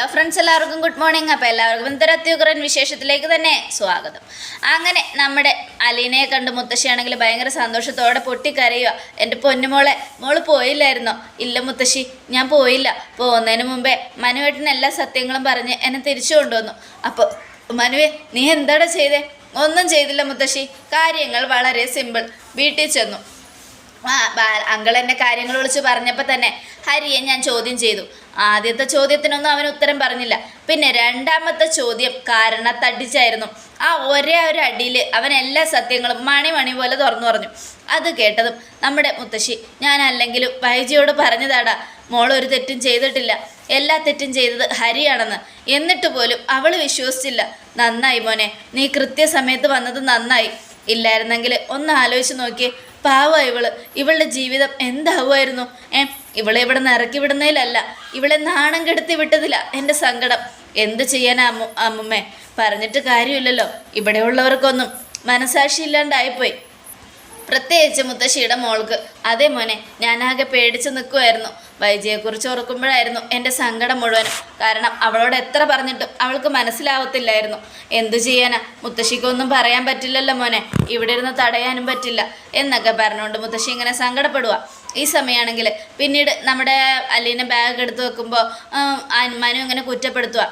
Hello friends എല്ലാവർക്കും good morning അപ്പോൾ എല്ലാവർക്കും ഇന്നത്തെ അത്യുഗ്രൻ വിശേഷത്തിലേക്ക് തന്നെ സ്വാഗതം. അങ്ങനെ നമ്മുടെ അലീനയെ കണ്ട് മുത്തശ്ശിയാണെങ്കിൽ ഭയങ്കര സന്തോഷത്തോടെ പൊട്ടിക്കരയുക എന്റെ പൊന്നുമോളെ മോൾ പോയില്ലായിരുന്നോ? ഇല്ല മുത്തശ്ശി ഞാൻ പോയില്ല. പോകുന്നതിന് മുമ്പേ മനുവേട്ടൻ എല്ലാ സത്യങ്ങളും പറഞ്ഞ് എന്നെ തിരിച്ചു കൊണ്ടുവന്നു. അപ്പോൾ മനുവേ നീ എന്താടാ ചെയ്തേ? ഒന്നും ചെയ്തില്ല മുത്തശ്ശി. കാര്യങ്ങൾ വളരെ സിമ്പിൾ വീട്ടിൽ ചെന്നു. അങ്കിൾ എന്നെ കാര്യങ്ങൾ വിളിച്ച് പറഞ്ഞപ്പോൾ തന്നെ ഹരിയെ ഞാൻ ചോദ്യം ചെയ്തു. ആദ്യത്തെ ചോദ്യത്തിനൊന്നും അവൻ ഉത്തരം പറഞ്ഞില്ല. പിന്നെ രണ്ടാമത്തെ ചോദ്യം കാരണത്തടിച്ചായിരുന്നു. ആ ഒരേ ഒരു അടിയിൽ അവൻ എല്ലാ സത്യങ്ങളും മണി മണി പോലെ തുറന്നു പറഞ്ഞു. അത് കേട്ടതും നമ്മുടെ മുത്തശ്ശി ഞാൻ അല്ലെങ്കിലും വൈജിയോട് പറഞ്ഞതാടാ. മോൾ ഒരു തെറ്റും ചെയ്തിട്ടില്ല. എല്ലാ തെറ്റും ചെയ്തത് ഹരിയാണെന്ന്. എന്നിട്ട് പോലും അവൾ വിശ്വസിച്ചില്ല. നന്നായി മോനെ നീ കൃത്യസമയത്ത് വന്നത് നന്നായി. ഇല്ലായിരുന്നെങ്കിൽ ഒന്ന് ആലോചിച്ച് നോക്കിയേ. പാവ ഇവൾ. ഇവളുടെ ജീവിതം എന്താവുമായിരുന്നു? ഏ ഇവളെ ഇവിടെ നിന്ന് ഇറക്കി വിടുന്നതിലല്ല. ഇവളെ നാണം കെടുത്തി വിട്ടതില്ല എന്റെ സങ്കടം. എന്ത് ചെയ്യാനാ അമ്മു അമ്മുമ്മേ? പറഞ്ഞിട്ട് കാര്യമില്ലല്ലോ. ഇവിടെ ഉള്ളവർക്കൊന്നും മനസാക്ഷി ഇല്ലാണ്ടായിപ്പോയി പ്രത്യേകിച്ച് മുത്തശ്ശിയുടെ മോൾക്ക്. അതെ മോനെ ഞാനാകെ പേടിച്ച് നിൽക്കുമായിരുന്നു വൈജയെക്കുറിച്ച് ഓർക്കുമ്പോഴായിരുന്നു എന്റെ സങ്കടം മുഴുവനും. കാരണം അവളോട് എത്ര പറഞ്ഞിട്ടും അവൾക്ക് മനസ്സിലാവത്തില്ലായിരുന്നു. എന്തു ചെയ്യാനാ? മുത്തശ്ശിക്കൊന്നും പറയാൻ പറ്റില്ലല്ലോ മോനെ. ഇവിടെ ഇരുന്ന് തടയാനും പറ്റില്ല. എന്നൊക്കെ പറഞ്ഞുകൊണ്ട് മുത്തശ്ശി ഇങ്ങനെ സങ്കടപ്പെടുക ഈ സമയമാണെങ്കിൽ പിന്നീട് നമ്മുടെ അല്ലീനെ ബാഗ് എടുത്ത് വെക്കുമ്പോൾ മനു ഇങ്ങനെ കുറ്റപ്പെടുത്തുക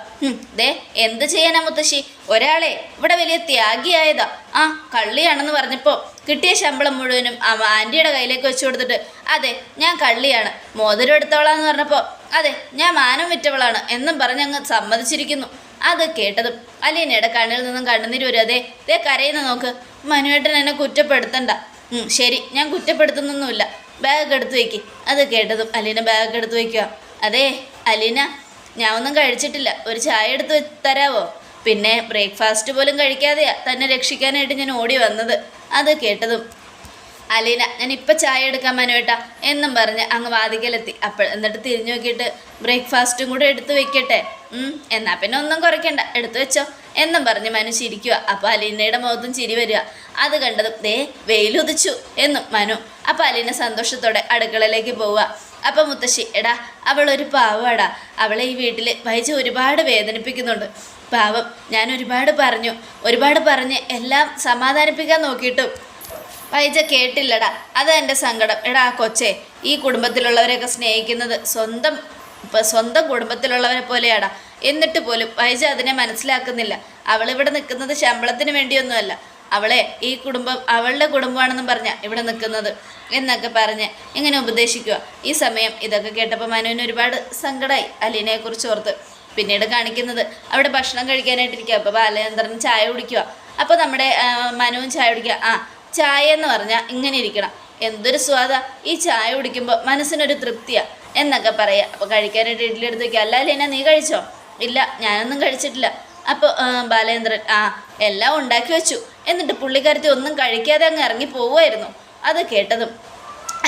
ദേ എന്ത് ചെയ്യാനാ മുത്തശ്ശി? ഒരാളെ ഇവിടെ വലിയ ത്യാഗിയായതാ. ആ കള്ളിയാണെന്ന് പറഞ്ഞപ്പോൾ കിട്ടിയ ശമ്പളം മുഴുവനും ആന്റിയുടെ കയ്യിലേക്ക് വെച്ചു കൊടുത്തിട്ട് അതെ ഞാൻ കള്ളിയാണ് മോതിരം എടുത്തോളാന്ന് പറഞ്ഞപ്പോൾ അതെ ഞാൻ മാനം വിറ്റവളാണ് എന്നും പറഞ്ഞ് അങ്ങ് സമ്മതിച്ചിരിക്കുന്നു. അത് കേട്ടതും അലീനയുടെ കണ്ണിൽ നിന്നും കണ്ണുനീര് വരും അതെ ദേ കരയുന്ന നോക്ക് മനുവേട്ടൻ എന്നെ കുറ്റപ്പെടുത്തണ്ട. ശരി ഞാൻ കുറ്റപ്പെടുത്തുന്നൊന്നുമില്ല. ബാഗ് എടുത്തു വയ്ക്ക് അത് കേട്ടതും അലീന ബാഗ് എടുത്തു വയ്ക്കുക അതെ അലീന ഞാൻ ഒന്നും കഴിച്ചിട്ടില്ല. ഒരു ചായ എടുത്ത് തരാവോ? പിന്നെ ബ്രേക്ക്ഫാസ്റ്റ് പോലും കഴിക്കാതെയാ. തന്നെ രക്ഷിക്കാനായിട്ട് ഞാൻ ഓടി വന്നത്. അത് കേട്ടതും അലീന ഞാൻ ഇപ്പം ചായ എടുക്കാൻ മനുവേട്ട എന്നും പറഞ്ഞ് അങ്ങ് വാതിക്കലെത്തി. അപ്പോൾ എന്നിട്ട് തിരിഞ്ഞു നോക്കിയിട്ട് ബ്രേക്ക്ഫാസ്റ്റും കൂടെ എടുത്തു വെക്കട്ടെ എന്നാൽ എന്നാ പിന്നെ ഒന്നും കുറയ്ക്കണ്ട എടുത്തു വെച്ചോ എന്നും പറഞ്ഞ് മനു ചിരിക്കുക അപ്പോൾ അലീനയുടെ മുഖത്തും ചിരി വരിക. അത് കണ്ടതും ദേ വെയിലുദിച്ചു എന്നും മനു. അപ്പോൾ അലീന സന്തോഷത്തോടെ അടുക്കളയിലേക്ക് പോവുക. അപ്പം മുത്തശ്ശി എടാ അവളൊരു പാവാടാ. അവളെ ഈ വീട്ടിൽ വൈജ ഒരുപാട് വേദനിപ്പിക്കുന്നുണ്ട്. പാവം ഞാൻ ഒരുപാട് പറഞ്ഞു. ഒരുപാട് പറഞ്ഞ് എല്ലാം സമാധാനിപ്പിക്കാൻ നോക്കിയിട്ടും. വൈജ കേട്ടില്ലടാ അതാ എന്റെ സങ്കടം. എടാ കൊച്ചെ ഈ കുടുംബത്തിലുള്ളവരെയൊക്കെ സ്നേഹിക്കുന്നത് സ്വന്തം ഇപ്പം സ്വന്തം കുടുംബത്തിലുള്ളവരെ പോലെയാടാ. എന്നിട്ട് പോലും വൈജ അതിനെ മനസ്സിലാക്കുന്നില്ല. അവളിവിടെ നിൽക്കുന്നത് ശമ്പളത്തിന് വേണ്ടിയൊന്നുമല്ല. അവളെ ഈ കുടുംബം അവളുടെ കുടുംബമാണെന്നും പറഞ്ഞ ഇവിടെ നിൽക്കുന്നത് എന്നൊക്കെ പറഞ്ഞ് ഇങ്ങനെ ഉപദേശിക്കുക ഈ സമയം ഇതൊക്കെ കേട്ടപ്പോൾ മനുവിന് ഒരുപാട് സങ്കടമായി അലീനയെക്കുറിച്ച് ഓർത്ത്. പിന്നീട് കാണിക്കുന്നത്. അവിടെ ഭക്ഷണം കഴിക്കാനായിട്ടിരിക്കുക അപ്പോൾ ബാലചന്ദ്രൻ ചായ കുടിക്കുക അപ്പോൾ നമ്മുടെ മനുവും ചായ കുടിക്കുക ആ ചായ എന്ന് പറഞ്ഞാൽ ഇങ്ങനെ ഇരിക്കണം. എന്തൊരു സ്വാദ. ഈ ചായ കുടിക്കുമ്പോൾ മനസ്സിനൊരു തൃപ്തിയാണ് എന്നൊക്കെ പറയുക അപ്പോൾ കഴിക്കാനായിട്ട് ഇഡ്ഡലി എടുത്ത് വയ്ക്കുക അല്ല എന്നാ നീ കഴിച്ചോ? ഇല്ല ഞാനൊന്നും കഴിച്ചിട്ടില്ല. അപ്പോൾ ബാലേന്ദ്രൻ ആ എല്ലാം ഉണ്ടാക്കി വെച്ചു. എന്നിട്ട് പുള്ളിക്കാരത്തി ഒന്നും കഴിക്കാതെ അങ്ങ് ഇറങ്ങി പോവുമായിരുന്നു അത് കേട്ടതും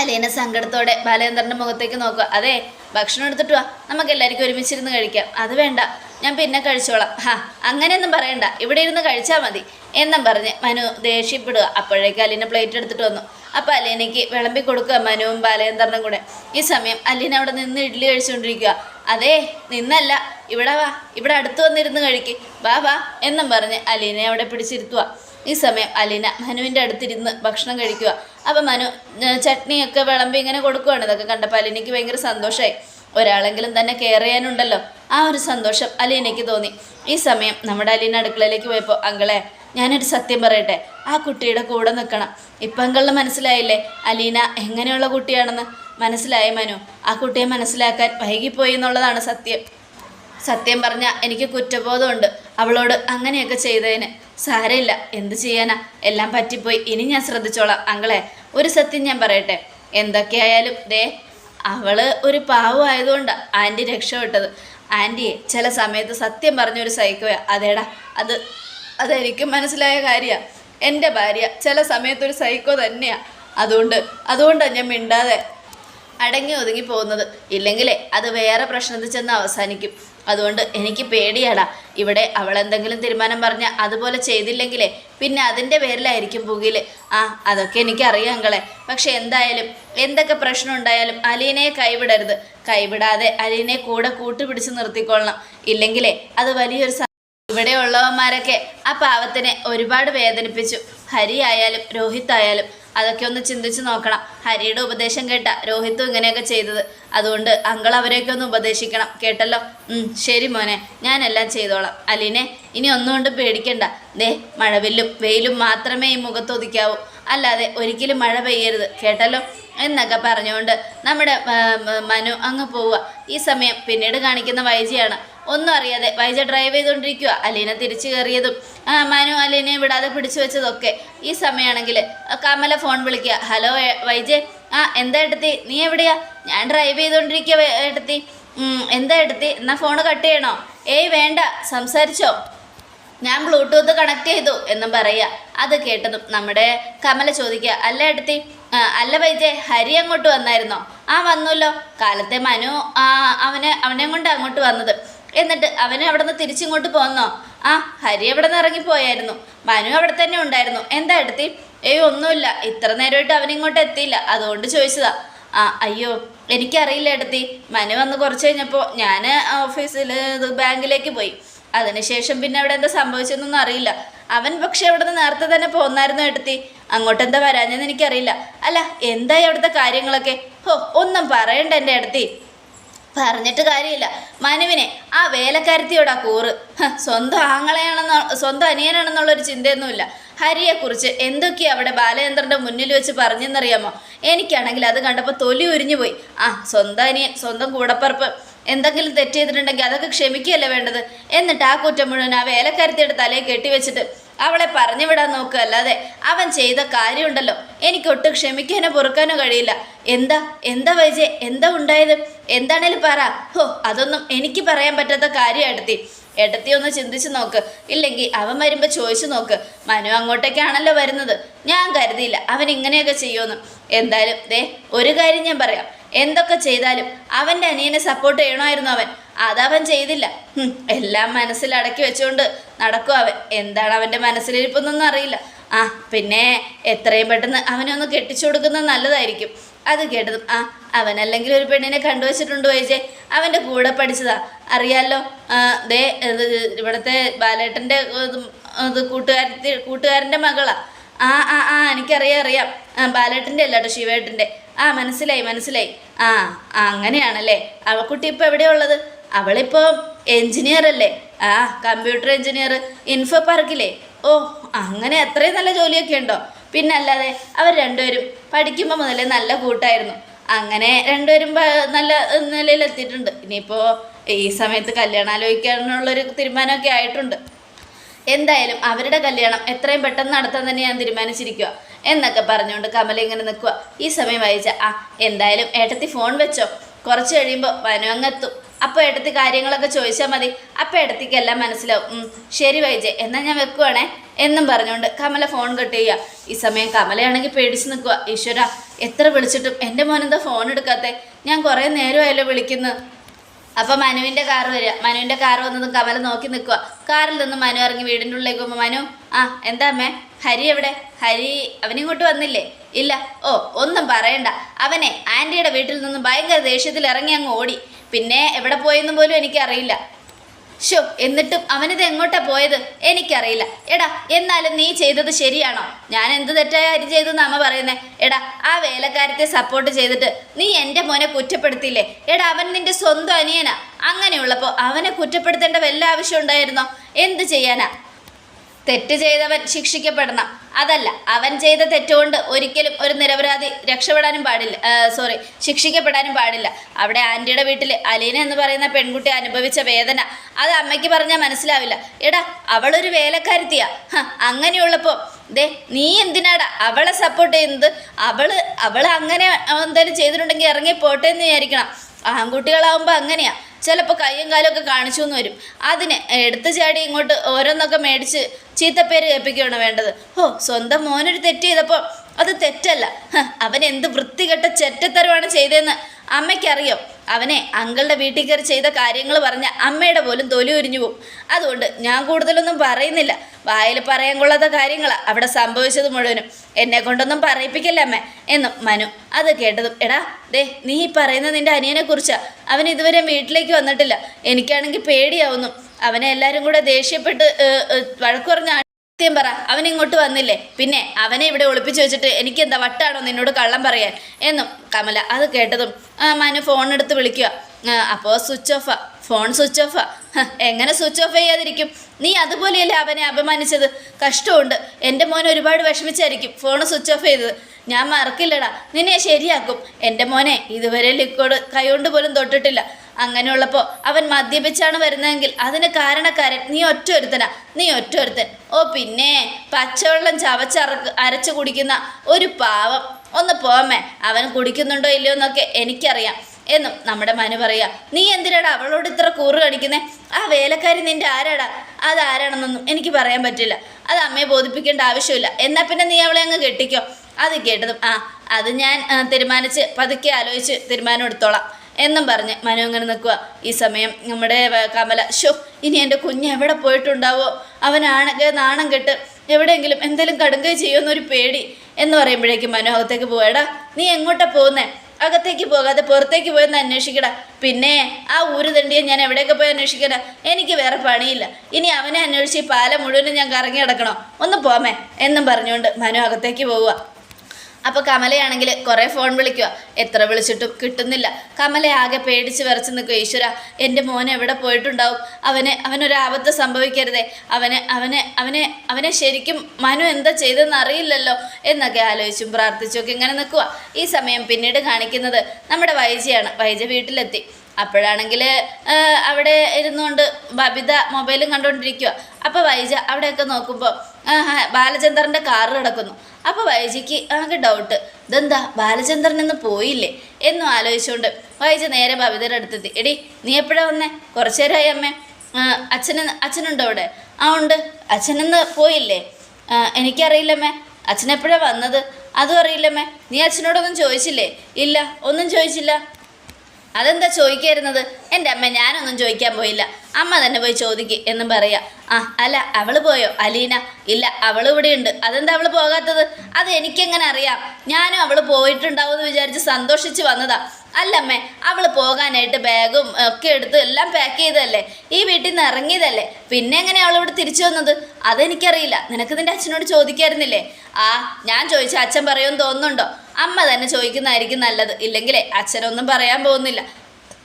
അലീന സങ്കടത്തോടെ ബാലേന്ദ്രന്റെ മുഖത്തേക്ക് നോക്കുക അതെ ഭക്ഷണം എടുത്തിട്ട് വാ. നമുക്ക് എല്ലാവർക്കും ഒരുമിച്ചിരുന്ന് കഴിക്കാം. അത് വേണ്ട. ഞാൻ പിന്നെ കഴിച്ചോളാം. ഹാ അങ്ങനെയൊന്നും പറയണ്ട. ഇവിടെ ഇരുന്ന് കഴിച്ചാൽ മതി. എന്നും പറഞ്ഞ് മനു ദേഷ്യപ്പെടുക. അപ്പോഴേക്ക് അലീന പ്ലേറ്റ് എടുത്തിട്ട് വന്നു. അപ്പോൾ അലീനയ്ക്ക് വിളമ്പി കൊടുക്കുക മനുവും ബാലേന്ദ്രനും കൂടെ. ഈ സമയം അലീന അവിടെ നിന്ന് ഇഡ്ഡലി കഴിച്ചുകൊണ്ടിരിക്കുക അതേ നിന്നല്ല. ഇവിടെ വാ. ഇവിടെ അടുത്ത് വന്നിരുന്ന് കഴിക്ക്. വാ വാ. എന്നും പറഞ്ഞ് അലീനയെ അവിടെ പിടിച്ചിരുത്തുക ഈ സമയം അലീന മനുവിന്റെ അടുത്തിരുന്ന് ഭക്ഷണം കഴിക്കുക. അപ്പം മനു ചട്നിയൊക്കെ വിളമ്പി ഇങ്ങനെ കൊടുക്കുകയാണ് ഇതൊക്കെ കണ്ടപ്പോൾ അലീനയ്ക്ക് ഭയങ്കര സന്തോഷമായി ഒരാളെങ്കിലും തന്നെ കെയർ ചെയ്യാനുണ്ടല്ലോ. ആ ഒരു സന്തോഷം അലീനയ്ക്ക് തോന്നി. ഈ സമയം നമ്മുടെ അലീന അടുക്കളയിലേക്ക് പോയപ്പോൾ അങ്കളെ ഞാനൊരു സത്യം പറയട്ടെ. ആ കുട്ടിയുടെ കൂടെ നിൽക്കണം ഇപ്പം അങ്കളുടെ മനസ്സിലായില്ലേ? അലീന എങ്ങനെയുള്ള കുട്ടിയാണെന്ന്? മനസ്സിലായി മനു? ആ കുട്ടിയെ മനസ്സിലാക്കാൻ വൈകിപ്പോയി എന്നുള്ളതാണ് സത്യം. സത്യം പറഞ്ഞാൽ എനിക്ക് കുറ്റബോധമുണ്ട്. അവളോട് അങ്ങനെയൊക്കെ ചെയ്തതിന് സാരമില്ല. എന്ത് ചെയ്യാനാ? എല്ലാം പറ്റിപ്പോയി. ഇനി ഞാൻ ശ്രദ്ധിച്ചോളാം. അങ്ങളെ ഒരു സത്യം ഞാൻ പറയട്ടെ. എന്തൊക്കെയായാലും ദേ അവൾ ഒരു പാവമായതുകൊണ്ട് ആന്റി രക്ഷപ്പെട്ടത്. ആന്റിയെ ചില സമയത്ത് സത്യം പറഞ്ഞൊരു സൈക്കോയാ. അതേടാ അത് അതെനിക്കും മനസ്സിലായ കാര്യമാണ് എന്റെ ഭാര്യ ചില സമയത്തൊരു സൈക്കോ തന്നെയാണ് അതുകൊണ്ട് അതുകൊണ്ടാണ് ഞാൻ മിണ്ടാതെ അടങ്ങി ഒതുങ്ങി പോകുന്നത്. ഇല്ലെങ്കിലേ അത് വേറെ പ്രശ്നത്തിൽ ചെന്ന് അവസാനിക്കും. അതുകൊണ്ട് എനിക്ക് പേടിയാടാ. ഇവിടെ അവൾ എന്തെങ്കിലും തീരുമാനം പറഞ്ഞാൽ അതുപോലെ ചെയ്തില്ലെങ്കിലേ പിന്നെ അതിന്റെ പേരിലായിരിക്കും പുകയിൽ ആ അതൊക്കെ എനിക്കറിയാം അങ്കളെ. പക്ഷെ എന്തായാലും എന്തൊക്കെ പ്രശ്നം ഉണ്ടായാലും അലീനയെ കൈവിടരുത്. കൈവിടാതെ അലീനയെ കൂടെ കൂട്ടുപിടിച്ച് നിർത്തിക്കൊള്ളണം. ഇല്ലെങ്കിലേ അത് വലിയൊരു ഇവിടെ ഉള്ളവന്മാരൊക്കെ ആ പാവത്തിനെ ഒരുപാട് വേദനിപ്പിച്ചു. ഹരി ആയാലും രോഹിത് ആയാലും അതൊക്കെ ഒന്ന് ചിന്തിച്ച് നോക്കണം. ഹരിയുടെ ഉപദേശം കേട്ട രോഹിത്തും ഇങ്ങനെയൊക്കെ ചെയ്തത്. അതുകൊണ്ട് അങ്കൾ അവരെയൊക്കെ ഒന്ന് ഉപദേശിക്കണം. കേട്ടല്ലോ? ശരി മോനെ. ഞാനെല്ലാം ചെയ്തോളാം. അലീനെ ഇനി ഒന്നും കൊണ്ട് പേടിക്കണ്ട. ദേ മഴവില്ലും വെയിലും മാത്രമേ ഈ മുഖത്തൊതിക്കാവൂ അല്ലാതെ ഒരിക്കലും മഴ പെയ്യരുത്. കേട്ടല്ലോ? എന്നൊക്കെ പറഞ്ഞുകൊണ്ട് നമ്മുടെ മനു അങ്ങ് പോവുക. ഈ സമയം പിന്നീട് കാണിക്കുന്ന വൈജയാണ്. ഒന്നും അറിയാതെ വൈജ ഡ്രൈവ് ചെയ്തുകൊണ്ടിരിക്കുക അലീന തിരിച്ചു കയറിയതും മനു അലീനയെ വിടാതെ പിടിച്ചു വെച്ചതൊക്കെ ഈ സമയമാണെങ്കിൽ കമല ഫോൺ വിളിക്കുക. ഹലോ വൈജെ ആ എന്താ എടുത്തി നീ എവിടെയാ? ഞാൻ ഡ്രൈവ് ചെയ്തുകൊണ്ടിരിക്കുക എടുത്തി എന്താ എടുത്തി എന്നാൽ ഫോൺ കട്ട് ചെയ്യണോ? ഏയ് വേണ്ട സംസാരിച്ചോ. ഞാൻ ബ്ലൂടൂത്ത് കണക്ട് ചെയ്തു എന്നും പറയുക. അത് കേട്ടതും നമ്മുടെ കമല ചോദിക്കുക അല്ല എടുത്തി അല്ല വൈജെ ഹരി അങ്ങോട്ട് വന്നായിരുന്നോ? ആ വന്നല്ലോ. കാലത്തെ മനു അവനെ അവനെ കൊണ്ട് അങ്ങോട്ട് വന്നത്. എന്നിട്ട് അവനെ അവിടെ നിന്ന് തിരിച്ചിങ്ങോട്ട് പോന്നോ? ആ ഹരി അവിടെ നിന്ന് ഇറങ്ങിപ്പോയായിരുന്നു. മനു അവിടെ തന്നെ ഉണ്ടായിരുന്നു. എന്താ എടുത്തി? ഏയ് ഒന്നുമില്ല. ഇത്ര നേരമായിട്ട് അവനിങ്ങോട്ട് എത്തിയില്ല. അതുകൊണ്ട് ചോദിച്ചതാ. ആ അയ്യോ എനിക്കറിയില്ല എടുത്തി. മനു വന്ന് കുറച്ച് കഴിഞ്ഞപ്പോൾ ഞാൻ ഓഫീസിൽ ബാങ്കിലേക്ക് പോയി. അതിനുശേഷം പിന്നെ അവിടെ എന്താ സംഭവിച്ചതെന്നൊന്നും അറിയില്ല. അവൻ പക്ഷെ അവിടെ നിന്ന് നേരത്തെ തന്നെ പോന്നായിരുന്നു എടുത്തി. അങ്ങോട്ട് എന്താ വരാഞ്ഞെന്ന് എനിക്കറിയില്ല. അല്ല എന്തായി അവിടുത്തെ കാര്യങ്ങളൊക്കെ? ഹോ ഒന്നും പറയണ്ട എന്റെ അടുത്തി പറഞ്ഞിട്ട് കാര്യമില്ല. മനുവിനെ ആ വേലക്കാരത്തിയോടാ കൂറ്. സ്വന്തം ആങ്ങളെയാണെന്ന സ്വന്തം അനിയനാണെന്നുള്ളൊരു ചിന്തയൊന്നുമില്ല. ഹരിയെക്കുറിച്ച് എന്തൊക്കെയാ അവിടെ ബാലചന്ദ്രന്റെ മുന്നിൽ വെച്ച് പറഞ്ഞെന്നറിയാമോ? എനിക്കാണെങ്കിൽ അത് കണ്ടപ്പോൾ തൊലി ഉരിഞ്ഞു പോയി. ആ സ്വന്തം അനിയൻ സ്വന്തം കൂടപ്പറപ്പ് എന്തെങ്കിലും തെറ്റ് ചെയ്തിട്ടുണ്ടെങ്കിൽ അതൊക്കെ ക്ഷമിക്കുകയല്ലേ വേണ്ടത്? എന്നിട്ട് ആ കുറ്റം മുഴുവൻ ആ വേലക്കാരത്തിയുടെ തലയെ കെട്ടിവെച്ചിട്ട് അവളെ പറഞ്ഞു വിടാൻ നോക്കുക അല്ലാതെ. അവൻ ചെയ്ത കാര്യമുണ്ടല്ലോ. എനിക്കൊട്ടും ക്ഷമിക്കാനോ പൊറുക്കാനോ കഴിയില്ല. എന്താ? എന്താ വൈജെ? എന്താ ഉണ്ടായത്? എന്താണേലും പറ. ഹോ അതൊന്നും എനിക്ക് പറയാൻ പറ്റാത്ത കാര്യം എടുത്തി ഏട്ടത്തി ഒന്ന് ചിന്തിച്ച് നോക്ക്. ഇല്ലെങ്കിൽ അവൻ വരുമ്പോൾ ചോദിച്ചു നോക്ക്. മനു അങ്ങോട്ടേക്കാണല്ലോ വരുന്നത്. ഞാൻ കരുതിയില്ല അവൻ ഇങ്ങനെയൊക്കെ ചെയ്യുമെന്ന്. എന്തായാലും ദേ ഒരു കാര്യം ഞാൻ പറയാം. എന്തൊക്കെ ചെയ്താലും അവന്റെ അനിയനെ സപ്പോർട്ട് ചെയ്യണമായിരുന്നു അവൻ. അതവൻ ചെയ്തില്ല. എല്ലാം മനസ്സിൽ അടക്കി വെച്ചുകൊണ്ട് നടക്കും അവൻ. എന്താണ് അവന്റെ മനസ്സിലിരിപ്പെന്നൊന്നും അറിയില്ല. ആ പിന്നെ എത്രയും പെട്ടെന്ന് അവനെ ഒന്ന് കെട്ടിച്ചു കൊടുക്കുന്നത് നല്ലതായിരിക്കും. അത് കേട്ടതും ആ അവനല്ലെങ്കിൽ ഒരു പെണ്ണിനെ കണ്ടുവച്ചിട്ടുണ്ട് വൈജെ. അവന്റെ കൂടെ പഠിച്ചതാ. അറിയാലോ? ദേ ഇവിടുത്തെ ബാലേട്ടന്റെ ഇത് കൂട്ടുകാരന്റെ മകളാ. ആ ആ ആ എനിക്കറിയാം അറിയാം. ബാലേട്ടന്റെ അല്ല കേട്ടോ ശിവേട്ടന്റെ ആ മനസ്സിലായി മനസ്സിലായി. ആ അങ്ങനെയാണല്ലേ? അവക്കുട്ടി ഇപ്പോൾ എവിടെയാ ഉള്ളത്? അവളിപ്പോൾ എഞ്ചിനീയർ അല്ലേ? ആ കമ്പ്യൂട്ടർ എഞ്ചിനീയർ ഇൻഫോ പാർക്കില്ലേ ഓ അങ്ങനെ അത്രയും നല്ല ജോലിയൊക്കെ ഉണ്ടോ? പിന്നെ അല്ലാതെ അവർ രണ്ടുപേരും പഠിക്കുമ്പോൾ മുതലേ നല്ല കൂട്ടായിരുന്നു. അങ്ങനെ രണ്ടുപേരും നല്ല നിലയിലെത്തിയിട്ടുണ്ട് ഇനിയിപ്പോൾ ഈ സമയത്ത് കല്യാണം ആലോചിക്കാനുള്ളൊരു തീരുമാനമൊക്കെ ആയിട്ടുണ്ട്. എന്തായാലും അവരുടെ കല്യാണം എത്രയും പെട്ടെന്ന് നടത്താൻ തന്നെ ഞാൻ തീരുമാനിച്ചിരിക്കുക എന്നൊക്കെ പറഞ്ഞുകൊണ്ട് കമല ഇങ്ങനെ നിൽക്കുക ഈ സമയം വായിച്ച ആ എന്തായാലും ഏട്ടത്തി ഫോൺ വെച്ചോ. കുറച്ച് കഴിയുമ്പോൾ വനം അങ്ങെത്തും അപ്പോൾ എടുത്ത് കാര്യങ്ങളൊക്കെ ചോദിച്ചാൽ മതി. അപ്പോൾ എടുത്തേക്കെല്ലാം മനസ്സിലാവും. ശരി വൈജെ എന്നാൽ ഞാൻ വെക്കുവാണേ. എന്നും പറഞ്ഞുകൊണ്ട് കമല ഫോൺ കട്ട് ചെയ്യുക ഈ സമയം കമലയാണെങ്കിൽ പേടിച്ച് നിൽക്കുക ഈശ്വര എത്ര വിളിച്ചിട്ടും എന്റെ മോനെന്താ ഫോൺ എടുക്കാത്തേ? ഞാൻ കുറേ നേരമായല്ലോ വിളിക്കുന്നത് അപ്പം മനുവിന്റെ കാർ വരിക. മനുവിന്റെ കാർ വന്നതും കമല നോക്കി നിൽക്കുക കാറിൽ നിന്ന് മനു ഇറങ്ങി വീടിന്റെ ഉള്ളിലേക്ക് പോകുമ്പോൾ മനു ആ എന്താ അമ്മേ? ഹരി എവിടെ? ഹരി അവനിങ്ങോട്ട് വന്നില്ലേ? ഇല്ല. ഓ ഒന്നും പറയണ്ട. അവനെ ആന്റിയുടെ വീട്ടിൽ നിന്ന് ഭയങ്കര ദേഷ്യത്തിൽ ഇറങ്ങി അങ്ങ് ഓടി. പിന്നെ എവിടെ പോയെന്നും പോലും എനിക്കറിയില്ല. ഷോ എന്നിട്ടും അവനിത് എങ്ങോട്ടാ പോയത്? എനിക്കറിയില്ല. എടാ എന്നാലും നീ ചെയ്തത് ശരിയാണോ? ഞാൻ എന്ത് തെറ്റായ കാര്യം ചെയ്തു അമ്മ പറയുന്നേ? എടാ ആ വേലക്കാരത്തെ സപ്പോർട്ട് ചെയ്തിട്ട് നീ എന്റെ മോനെ കുറ്റപ്പെടുത്തിയില്ലേ? എടാ അവൻ നിന്റെ സ്വന്തം അനിയനാ. അങ്ങനെയുള്ളപ്പോൾ അവനെ കുറ്റപ്പെടുത്തേണ്ട വല്ല ആവശ്യം ഉണ്ടായിരുന്നോ? എന്ത് ചെയ്യാനാ? തെറ്റ് ചെയ്തവൻ ശിക്ഷിക്കപ്പെടണം. അതല്ല അവൻ ചെയ്ത തെറ്റുകൊണ്ട് ഒരിക്കലും ഒരു നിരപരാധി രക്ഷപ്പെടാനും പാടില്ല സോറി ശിക്ഷിക്കപ്പെടാനും പാടില്ല. അവിടെ ആന്റിയുടെ വീട്ടിൽ അലീന എന്ന് പറയുന്ന പെൺകുട്ടി അനുഭവിച്ച വേദന അത് അമ്മയ്ക്ക് പറഞ്ഞാൽ മനസ്സിലാവില്ല. എടാ അവളൊരു വേലക്കാരുത്തിയാ. അങ്ങനെയുള്ളപ്പോൾ ദേ നീ എന്തിനാടാ അവളെ സപ്പോർട്ട് ചെയ്യുന്നത്? അവൾ അവൾ അങ്ങനെ എന്തായാലും ചെയ്തിട്ടുണ്ടെങ്കിൽ ഇറങ്ങി പോട്ടെ എന്ന് വിചാരിക്കണം. ആൺകുട്ടികളാവുമ്പോൾ അങ്ങനെയാ. ചിലപ്പോൾ കയ്യും കാലൊക്കെ കാണിച്ചു എന്ന് വരും. അതിന് എടുത്ത് ചാടി ഇങ്ങോട്ട് ഓരോന്നൊക്കെ മേടിച്ച് ചീത്തപ്പേര് കേൾപ്പിക്കുകയാണ് വേണ്ടത്. ഓ സ്വന്തം മോനൊരു തെറ്റ് ചെയ്തപ്പോൾ അത് തെറ്റല്ല. അവൻ എന്ത് വൃത്തികെട്ട ചെറ്റത്തരമാണ് ചെയ്തതെന്ന് അമ്മയ്ക്കറിയോ. അവനെ അങ്കളുടെ വീട്ടിൽ കയറി ചെയ്ത കാര്യങ്ങൾ പറഞ്ഞ അമ്മയുടെ പോലും തൊലി ഉരിഞ്ഞു പോകും അതുകൊണ്ട് ഞാൻ കൂടുതലൊന്നും പറയുന്നില്ല. വായിൽ പറയാൻ കൊള്ളാത്ത കാര്യങ്ങളാണ് അവിടെ സംഭവിച്ചത് മുഴുവനും. എന്നെ കൊണ്ടൊന്നും പറയിപ്പിക്കല്ലേ അമ്മ? എന്നും മനു അത് കേട്ടതും എടാ ദേ നീ പറയുന്ന നിന്റെ അനിയനെ കുറിച്ചാ. അവൻ ഇതുവരെ വീട്ടിലേക്ക് വന്നിട്ടില്ല. എനിക്കാണെങ്കിൽ പേടിയാവുന്നു. അവനെ എല്ലാവരും കൂടെ ദേഷ്യപ്പെട്ട് പറഞ്ഞ സത്യം പറ അവൻ ഇങ്ങോട്ട് വന്നില്ലേ? പിന്നെ അവനെ ഇവിടെ ഒളിപ്പിച്ചു വെച്ചിട്ട് എനിക്ക് എന്താ വട്ടാണോ നിന്നോട് കള്ളം പറയാൻ? എന്നും കമല അത് കേട്ടതും മനു ഫോൺ എടുത്ത് വിളിക്കുക അപ്പോൾ സ്വിച്ച് ഓഫാ ഫോൺ സ്വിച്ച് ഓഫാ എങ്ങനെ സ്വിച്ച് ഓഫ് ചെയ്യാതിരിക്കും? നീ അതുപോലെയല്ലേ അവനെ അപമാനിച്ചത്? കഷ്ടമുണ്ട്. എന്റെ മോൻ ഒരുപാട് വിഷമിച്ചായിരിക്കും ഫോൺ സ്വിച്ച് ഓഫ് ചെയ്തത്. ഞാൻ മറക്കില്ലടാ. നിന്നെ ശരിയാക്കും. എന്റെ മോനെ ഇതുവരെ ലിക്വിഡ് കൈകൊണ്ട് പോലും തൊട്ടിട്ടില്ല. അങ്ങനെയുള്ളപ്പോൾ അവൻ മദ്യപിച്ചാണ് വരുന്നതെങ്കിൽ അതിന് കാരണക്കാരൻ നീ ഒറ്റ ഒരുത്തനാ നീ ഒറ്റ ഒരുത്തൻ ഓ പിന്നെ പച്ചവെള്ളം ചവച്ചറക്ക് അരച്ച് കുടിക്കുന്ന ഒരു പാവം. ഒന്ന് പോമേ അവൻ കുടിക്കുന്നുണ്ടോ ഇല്ലയോ എന്നൊക്കെ എനിക്കറിയാം. എന്നും നമ്മുടെ മനു പറയുക നീ എന്തിനാടാ അവളോട് ഇത്ര കൂറ് കാണിക്കുന്നേ? ആ വേലക്കാരി നിന്റെ ആരാടാ? അത് ആരാണെന്നൊന്നും എനിക്ക് പറയാൻ പറ്റില്ല. അത് അമ്മയെ ബോധിപ്പിക്കേണ്ട ആവശ്യമില്ല. എന്നാൽ പിന്നെ നീ അവളെ അങ്ങ് കെട്ടിക്കോ. അത് കേട്ടതും ആ അത് ഞാൻ തീരുമാനിച്ച് പതുക്കെ ആലോചിച്ച് തീരുമാനം എടുത്തോളാം. എന്നും പറഞ്ഞ് മനു അങ്ങനെ നിൽക്കുക ഈ സമയം നമ്മുടെ കമല ഷോ ഇനി എന്റെ കുഞ്ഞ് എവിടെ പോയിട്ടുണ്ടാവോ? അവനാണെങ്കിൽ നാണം കെട്ട് എവിടെയെങ്കിലും എന്തെങ്കിലും കടുങ്കൈ ചെയ്യുമെന്നൊരു പേടി എന്ന് പറയുമ്പോഴേക്കും മനു അകത്തേക്ക് പോയടാ. നീ എങ്ങോട്ടാ പോകുന്നേ? അകത്തേക്ക് പോകാതെ പുറത്തേക്ക് പോയെന്ന് അന്വേഷിക്കടാ. പിന്നെ ആ ഊര് തണ്ടിയെ ഞാൻ എവിടെയൊക്കെ പോയി അന്വേഷിക്കടാ? എനിക്ക് വേറെ പണിയില്ല. ഇനി അവനെ അന്വേഷിച്ച് ഈ പാലം മുഴുവനും ഞാൻ കറങ്ങി കിടക്കണോ ഒന്ന് പോമേ എന്നും പറഞ്ഞുകൊണ്ട് മനു അകത്തേക്ക് പോവുക അപ്പോൾ കമലയാണെങ്കിൽ കുറേ ഫോൺ വിളിക്കുക എത്ര വിളിച്ചിട്ടും കിട്ടുന്നില്ല. കമല ആകെ പേടിച്ച് വിറച്ച് നിൽക്കുക ഈശ്വര എന്റെ മോൻ എവിടെ പോയിട്ടുണ്ടാവും? അവന് അവനൊരാപത്ത് സംഭവിക്കരുതേ. അവന് അവനെ അവനെ അവനെ ശരിക്കും മനു എന്താ ചെയ്തതെന്ന് അറിയില്ലല്ലോ എന്നൊക്കെ ആലോചിച്ചും പ്രാർത്ഥിച്ചും ഇങ്ങനെ നിൽക്കുക ഈ സമയം പിന്നീട് കാണിക്കുന്നത് നമ്മുടെ വൈജയാണ്. വൈജ വീട്ടിലെത്തി. അപ്പോഴാണെങ്കിൽ അവിടെ ഇരുന്നുകൊണ്ട് ബബിത മൊബൈലും കണ്ടുകൊണ്ടിരിക്കുക അപ്പോൾ വൈജ അവിടെയൊക്കെ നോക്കുമ്പോൾ ബാലചന്ദ്രന്റെ കാറ് കിടക്കുന്നു അപ്പോൾ വൈജിക്ക് ആകെ ഡൗട്ട് ഇതെന്താ ബാലചന്ദ്രൻ ഇന്ന് പോയില്ലേ? എന്നും ആലോചിച്ചുകൊണ്ട് വൈജി നേരെ ഭവിതയുടെ അടുത്തെത്തി. എടി നീ എപ്പോഴാ വന്നേ? കുറച്ചു നേരമായി അമ്മേ. അച്ഛന് അച്ഛനുണ്ടോ അവിടെ? ആ ഉണ്ട്. അച്ഛനെന്ന് പോയില്ലേ? എനിക്കറിയില്ലമ്മേ അച്ഛൻ എപ്പോഴാണ് വന്നത്? അതും അറിയില്ലമ്മേ നീ അച്ഛനോടൊന്നും ചോദിച്ചില്ലേ? ഇല്ല ഒന്നും ചോദിച്ചില്ല. അതെന്താ ചോദിക്കായിരുന്നത്? എന്റെ അമ്മ ഞാനൊന്നും ചോദിക്കാൻ പോയില്ല. അമ്മ തന്നെ പോയി ചോദിക്ക് എന്നും പറയാം. ആ അല്ല അവൾ പോയോ? അലീന. ഇല്ല അവൾ ഇവിടെ ഉണ്ട് അതെന്താ അവൾ പോകാത്തത്? അത് എനിക്കെങ്ങനെ അറിയാം? ഞാനും അവൾ പോയിട്ടുണ്ടാവും എന്ന് വിചാരിച്ച് സന്തോഷിച്ച് വന്നതാ. അല്ലമ്മേ അവൾ പോകാനായിട്ട് ബാഗും ഒക്കെ എടുത്ത് എല്ലാം പാക്ക് ചെയ്തതല്ലേ? ഈ വീട്ടിൽ നിന്ന് ഇറങ്ങിയതല്ലേ? പിന്നെ എങ്ങനെ അവൾ തിരിച്ചു വന്നത്? അതെനിക്കറിയില്ല. നിനക്ക് നിന്റെ അച്ഛനോട് ചോദിക്കായിരുന്നില്ലേ? ആ ഞാൻ ചോദിച്ച അച്ഛൻ പറയുമെന്ന് തോന്നുന്നുണ്ടോ? അമ്മ തന്നെ ചോദിക്കുന്നതായിരിക്കും നല്ലത്. ഇല്ലെങ്കിലേ അച്ഛനൊന്നും പറയാൻ പോകുന്നില്ല.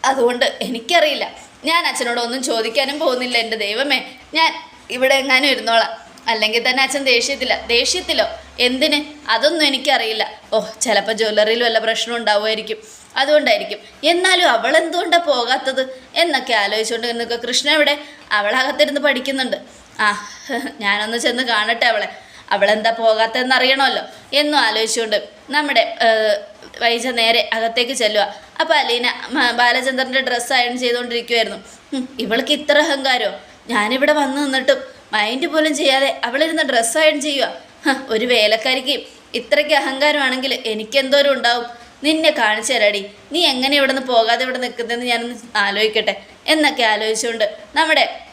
അതുകൊണ്ട് എനിക്കറിയില്ല. ഞാൻ അച്ഛനോടൊന്നും ചോദിക്കാനും പോകുന്നില്ല എന്റെ ദൈവമേ. ഞാൻ ഇവിടെ എങ്ങാനും ഇരുന്നോളാം. അല്ലെങ്കിൽ തന്നെ അച്ഛൻ ദേഷ്യത്തില്ല ദേഷ്യത്തിലോ? എന്തിന്? അതൊന്നും എനിക്കറിയില്ല. ഓ ചിലപ്പോൾ ജ്വല്ലറിയിൽ വല്ല പ്രശ്നം ഉണ്ടാവുമായിരിക്കും. അതുകൊണ്ടായിരിക്കും. എന്നാലും അവൾ എന്തുകൊണ്ടാണ് പോകാത്തത്? എന്നൊക്കെ ആലോചിച്ചുകൊണ്ട് നിൽക്കുക. കൃഷ്ണ എവിടെ അവളകത്തിരുന്ന് പഠിക്കുന്നുണ്ട്. ആ ഞാനൊന്ന് ചെന്ന് കാണട്ടെ അവളെ. അവളെന്താ പോകാത്തതെന്ന് അറിയണമല്ലോ. എന്നും ആലോചിച്ചുകൊണ്ട് നമ്മുടെ വൈജ നേരെ അകത്തേക്ക് ചെല്ലുക. അപ്പോൾ അലീന ബാലചന്ദ്രന്റെ ഡ്രസ്സ് അയൺ ചെയ്തുകൊണ്ടിരിക്കുമായിരുന്നു ഇവൾക്ക് ഇത്ര അഹങ്കാരോ? ഞാനിവിടെ വന്നു നിന്നിട്ടും മൈൻഡ് പോലും ചെയ്യാതെ അവളിരുന്ന് ഡ്രസ്സ് അയൺ ചെയ്യുക. ഒരു വേലക്കാരിക്ക് ഇത്രയ്ക്ക് അഹങ്കാരമാണെങ്കിൽ എനിക്കെന്തോരം ഉണ്ടാവും? നിന്നെ കാണിച്ചു തരാടി. നീ എങ്ങനെ ഇവിടെ നിന്ന് പോകാതെ ഇവിടെ നിൽക്കുന്നതെന്ന് ഞാനൊന്ന് ആലോചിക്കട്ടെ. എന്നൊക്കെ ആലോചിച്ചുകൊണ്ട് നമ്മുടെ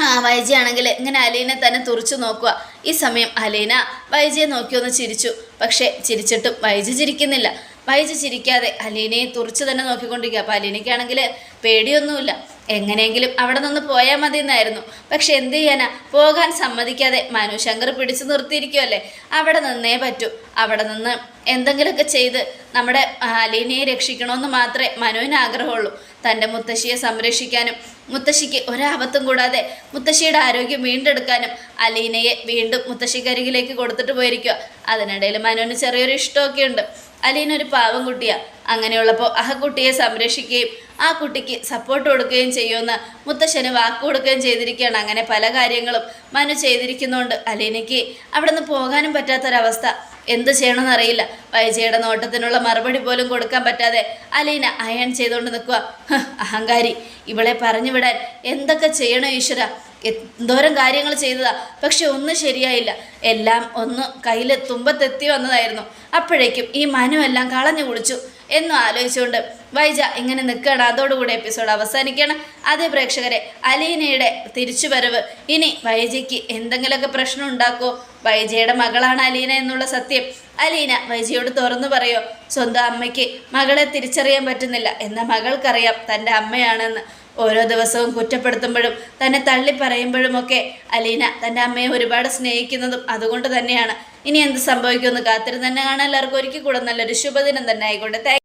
ആ വൈജയാണെങ്കിൽ ഇങ്ങനെ അലീനെ തന്നെ തുറച്ചു നോക്കുക. ഈ സമയം അലീന വൈജിയെ നോക്കിയൊന്ന് ചിരിച്ചു. പക്ഷേ ചിരിച്ചിട്ടും വൈജി ചിരിക്കുന്നില്ല. വൈജി ചിരിക്കാതെ അലീനയെ തുറച്ചു തന്നെ നോക്കിക്കൊണ്ടിരിക്കുക. അപ്പോൾ അലീനയ്ക്കാണെങ്കിൽ പേടിയൊന്നുമില്ല. എങ്ങനെയെങ്കിലും അവിടെ നിന്ന് പോയാൽ മതി എന്നായിരുന്നു പക്ഷെ എന്ത് ചെയ്യാനാ? പോകാൻ സമ്മതിക്കാതെ മനു ശങ്കർ പിടിച്ചു നിർത്തിയിരിക്കുമല്ലേ അവിടെ നിന്നേ പറ്റൂ. അവിടെ നിന്ന് എന്തെങ്കിലുമൊക്കെ ചെയ്ത് നമ്മുടെ അലീനയെ രക്ഷിക്കണമെന്ന് മാത്രമേ മനുവിന് ആഗ്രഹമുള്ളൂ. തന്റെ മുത്തശ്ശിയെ സംരക്ഷിക്കാനും മുത്തശ്ശിക്ക് ഒരാപത്തും കൂടാതെ മുത്തശ്ശിയുടെ ആരോഗ്യം വീണ്ടെടുക്കാനും അലീനയെ വീണ്ടും മുത്തശ്ശിക്കരികിലേക്ക് കൊടുത്തിട്ട് പോയിരിക്കുക അതിനിടയിൽ മനുവിന് ചെറിയൊരു ഇഷ്ടമൊക്കെ ഉണ്ട് അലീന ഒരു പാവം കുട്ടിയാണ് അങ്ങനെയുള്ളപ്പോൾ ആ കുട്ടിയെ സംരക്ഷിക്കുകയും ആ കുട്ടിക്ക് സപ്പോർട്ട് കൊടുക്കുകയും ചെയ്യുമെന്ന് മുത്തശ്ശന് വാക്ക് കൊടുക്കുകയും ചെയ്തിരിക്കുകയാണ്. അങ്ങനെ പല കാര്യങ്ങളും മനു ചെയ്തിരിക്കുന്നുണ്ട്. അലീനയ്ക്ക് അവിടെ നിന്ന് പോകാനും പറ്റാത്തൊരവസ്ഥ. എന്ത് ചെയ്യണമെന്ന് അറിയില്ല. വൈജയുടെ നോട്ടത്തിനുള്ള മറുപടി പോലും കൊടുക്കാൻ പറ്റാതെ അലീന അയൺ ചെയ്തുകൊണ്ട് നിൽക്കുക. അഹങ്കാരി. ഇവളെ പറഞ്ഞു വിടാൻ എന്തൊക്കെ ചെയ്യണം ഈശ്വര? എന്തോരം കാര്യങ്ങൾ ചെയ്തതാ. പക്ഷെ ഒന്നും ശരിയായില്ല. എല്ലാം ഒന്ന് കയ്യിൽ തുമ്പത്തെത്തി വന്നതായിരുന്നു. അപ്പോഴേക്കും ഈ മനു എല്ലാം കളഞ്ഞു കുളിച്ചു. എന്നും ആലോചിച്ചുകൊണ്ട് വൈജ ഇങ്ങനെ നിൽക്കുകയാണ്. അതോടുകൂടി എപ്പിസോഡ് അവസാനിക്കുകയാണ്. അതേ പ്രേക്ഷകരെ അലീനയുടെ തിരിച്ചുവരവ്. ഇനി വൈജയ്ക്ക് എന്തെങ്കിലുമൊക്കെ പ്രശ്നം ഉണ്ടാക്കുമോ വൈജയുടെ മകളാണ് അലീന എന്നുള്ള സത്യം. അലീന വൈജയോട് തുറന്നു പറയോ സ്വന്തം അമ്മയ്ക്ക് മകളെ തിരിച്ചറിയാൻ പറ്റുന്നില്ല. എന്നാൽ മകൾക്കറിയാം തന്റെ അമ്മയാണെന്ന്. ഓരോ ദിവസവും കുറ്റപ്പെടുത്തുമ്പോഴും തന്നെ തള്ളി പറയുമ്പോഴുമൊക്കെ അലീന തന്റെ അമ്മയെ ഒരുപാട് സ്നേഹിക്കുന്നതും അതുകൊണ്ട് തന്നെയാണ്. ഇനി എന്ത് സംഭവിക്കുമെന്ന് കാത്തിരുന്ന് തന്നെ കാണാൻ എല്ലാവർക്കും ഒരിക്കൽ കൂടെ നല്ലൊരു ശുഭദിനം തന്നെ ആയിക്കോട്ടെ.